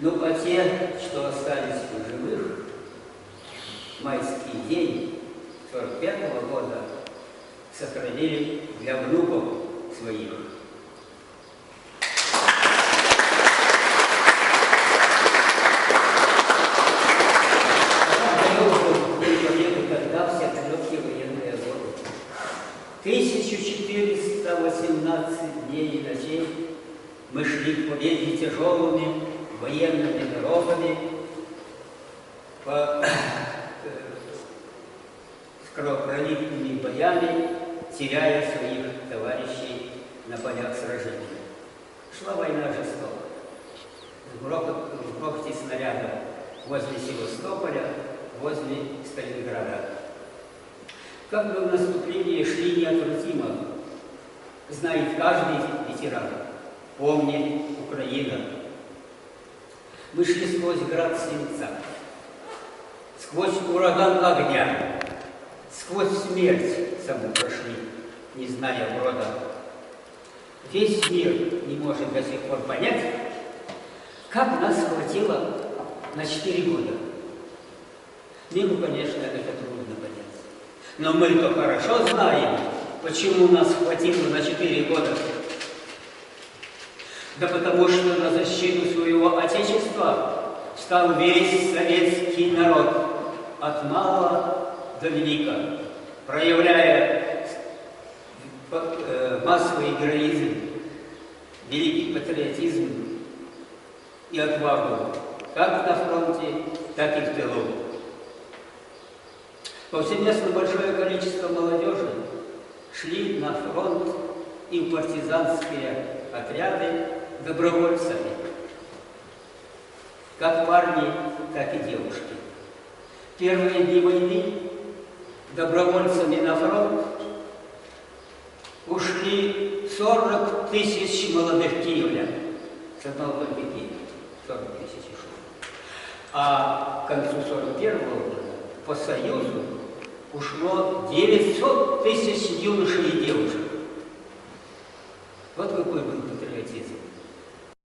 Ну, а те, что остались в живых, майский день 45 -го года сохранили для внуков своих. Военные годы. 1418 дней и ночей мы шли к победе тяжелыми военными дорогами, по э, кровопролитными боями, теряя своих товарищей на полях сражений. Шла война жестоко. В грохоте снарядов возле Севастополя, возле Сталинграда. Как бы в наступлении шли неотвратимо, знает каждый ветеран. Помни, Украина. Мы шли сквозь град свинца, сквозь ураган огня, сквозь смерть саму прошли, не зная брода. Весь мир не может до сих пор понять, как нас хватило на четыре года. Миру, конечно, это трудно понять. Но мы-то хорошо знаем, почему нас хватило на четыре года. Да потому что на защиту своего Отечества стал весь советский народ, от малого до велика, проявляя э, массовый героизм, великий патриотизм и отвагу, как на фронте, так и в тылу. Повсеместно большое количество молодежи шли на фронт и в партизанские отряды добровольцами, как парни, так и девушки. Первые дни войны добровольцами на фронт ушли 40 тысяч молодых киевлян с одного Киева. 40 тысяч ушло. А к концу 41 года по Союзу ушло 900 тысяч юношей и девушек.